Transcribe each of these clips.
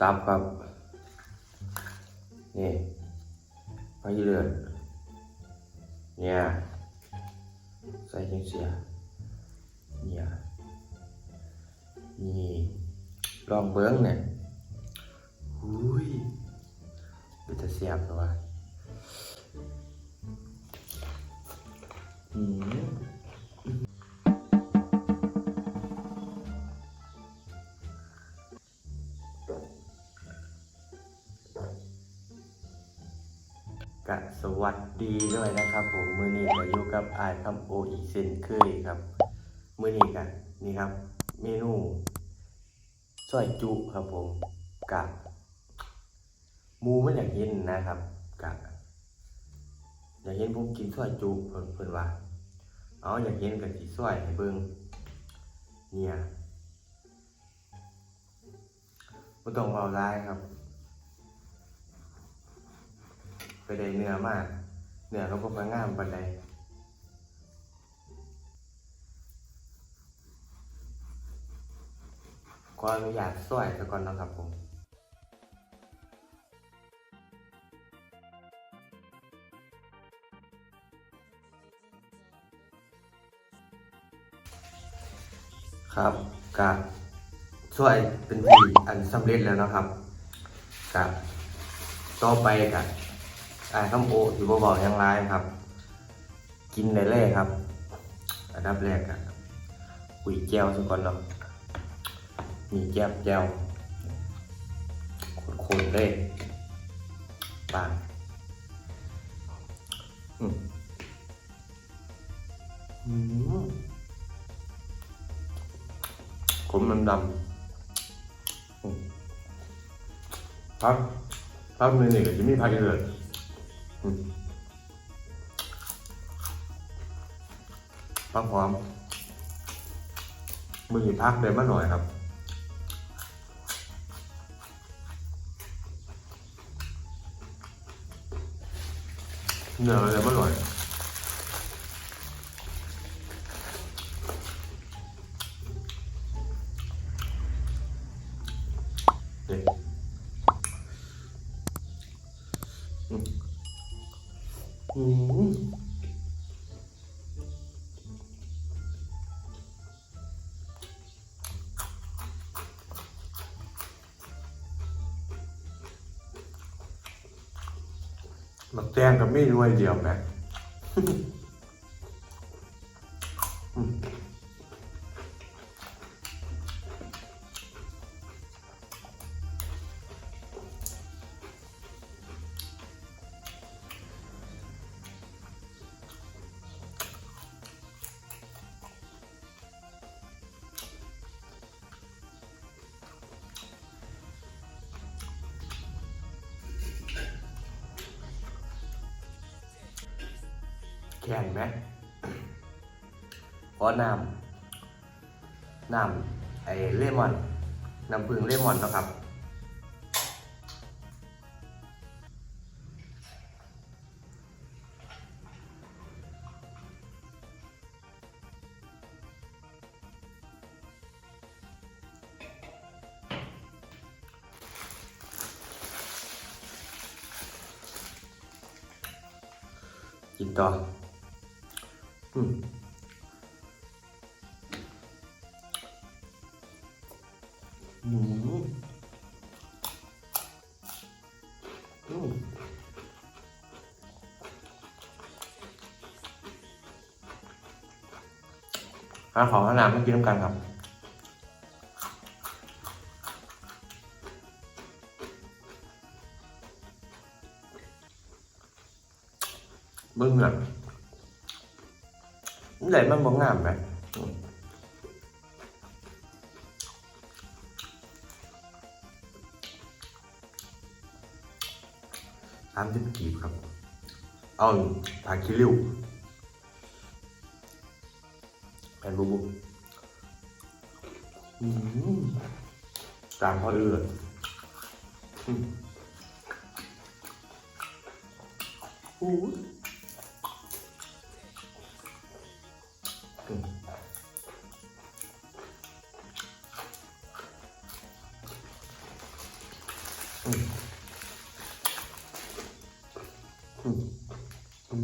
ตับครับ นี่ไปเลือดเนี่ย ใส่จังเสียเนี่ยนี่ลองเบิ้งเนี่ยอุ้ยมันจะเสียบหรอวะอืม ดีด้วยนะครับ ผมมือนี้ก็อยู่กับอายคำโออีกเช่นเคยครับ มือนี้กันนี่ครับ เมนูซอยจุครับผมกะหมูไม่อยากเห็นนะครับกะอยากเห็นผมกินซอยจุเพิ่นเพิ่นว่าเอาอยากเห็นกับสีซอยให้เบิ่งเนี่ยบ่ต้องเว้าร้ายครับ ไปได้เนื้อมาก เนื้อเขาบ่ค่อยงามปานใดขออนุญาตสวยซะก่อนนะครับผมครับกะช่วยเป็นที่อันสำเร็จแล้วนะครับกะต่อไปกับะอ่าคำโออยู่บ่บอกยังไรครับ กินได้เลยครับ อันดับแรกกะคุยแก้วซะก่อนเนาะมีแก้มแก้วคนๆเลยปากอืมอืมขมดำดำอืมพักพักในนี่ก็จะมีพักเลยอืม พักหอม มือพักเดินมาหน่อยครับเนื้ออะไรมันอร่อย มักแตงกับไม่รวยเดียวแม่ ข็งไหมเพราะน้ำน้ำไอ้เลมอนน้ำผึ้งเลมอนนะครับกินต่อ อืมอืมอืมหาของขนาดไม่กินน้ำกันครับเบิ่งอะนี่ ไหนมันบ่งามไหมอืมสามสิบกีบครับ เอาผักคิริวแผ่นบุบุตามพ่อเอื้ออื มอู้อื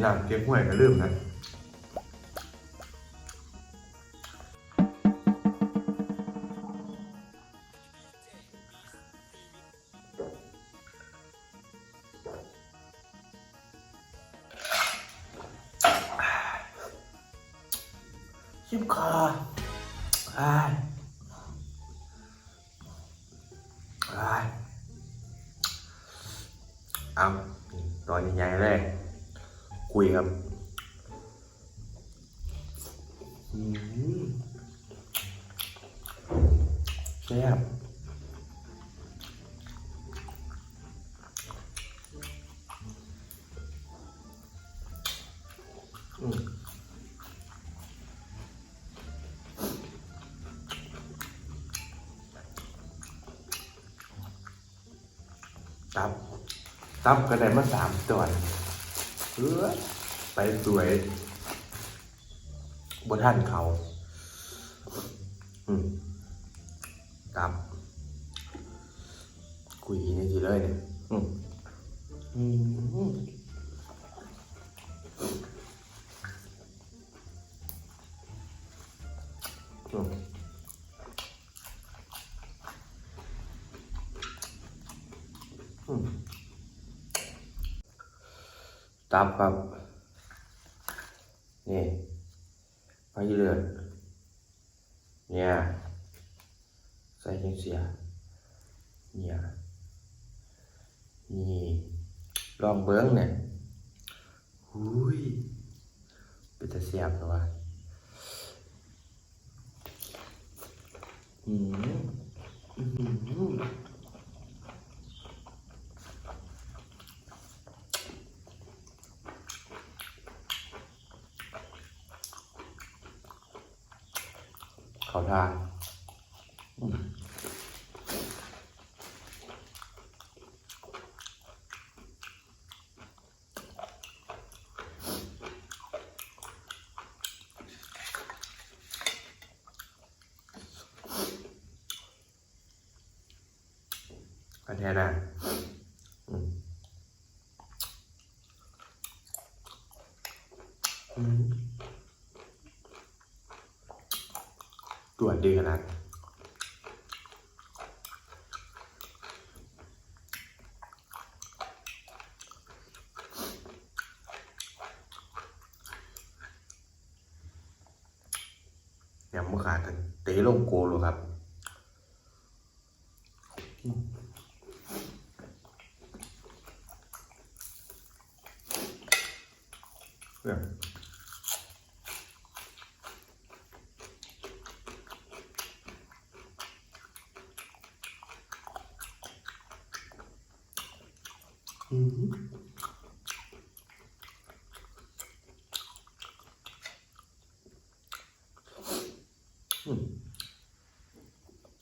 มอืมอืมอืมกึดกึดดีขนาดเฮ้ยกินน้ำเก๊กห้วยก็ลืมนะชิบคออ้าอ้ายเอาตอนใหญ่ๆเลย คุยครับแซ่บตับ ตับก็ได้มาสามตัว ออไปสวยบนท่านเขาอืมตับคุยนี่สิเลยเนี่ยอืมอืมอืม ตับครับนี่ไปเลือดเนี่ยใส่จังเสียเนี่ยนี่ลองเบิ้งเนี่ยหุยเป็นตะเสียบเหรอวะอืมอืม เขาทานอืมกันแท้นะอืมอืม ตรวจดีขนาด ยังไม่ขาดกันเตะลงโกเลยครับเรื่อง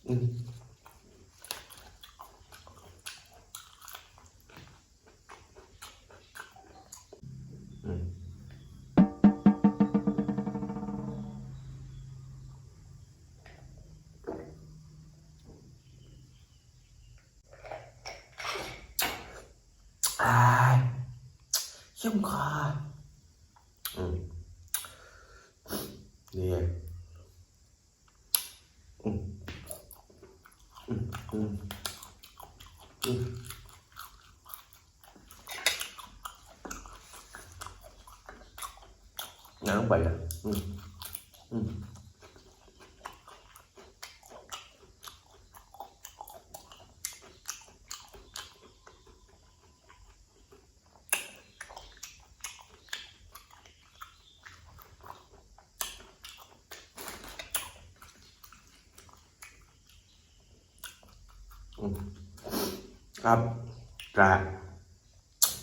อืมอืมอายเข้มคออืมนี่อืมอืมอืมอืม น้ำไปอะอืมอืมอืมครับกราบ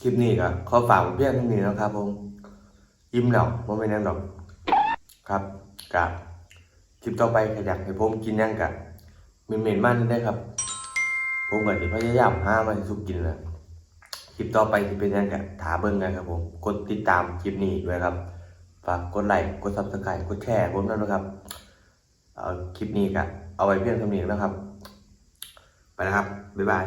คลิปนี้ก็ขอฝากเพียงเท่านี้นะครับผม อิ่มแล้วบ่แม่นหยังดอก ครับกะคลิปต่อไปก็อยากให้ผมกินยังกะเม็นๆมันได้ครับ ผมก็สิพยายามหามาให้สุกกินแหละคลิปต่อไปสิเป็นยังกะถาเบิ่งกันครับผม กดติดตามคลิปนี้ด้วยครับ ฝากกดไลค์ กด Subscribe กดแชร์ผมด้วยนะครับ เอาคลิปนี้กะเอาไว้เพียงเท่านี้นะครับ ไปแล้วครับ บ๊ายบาย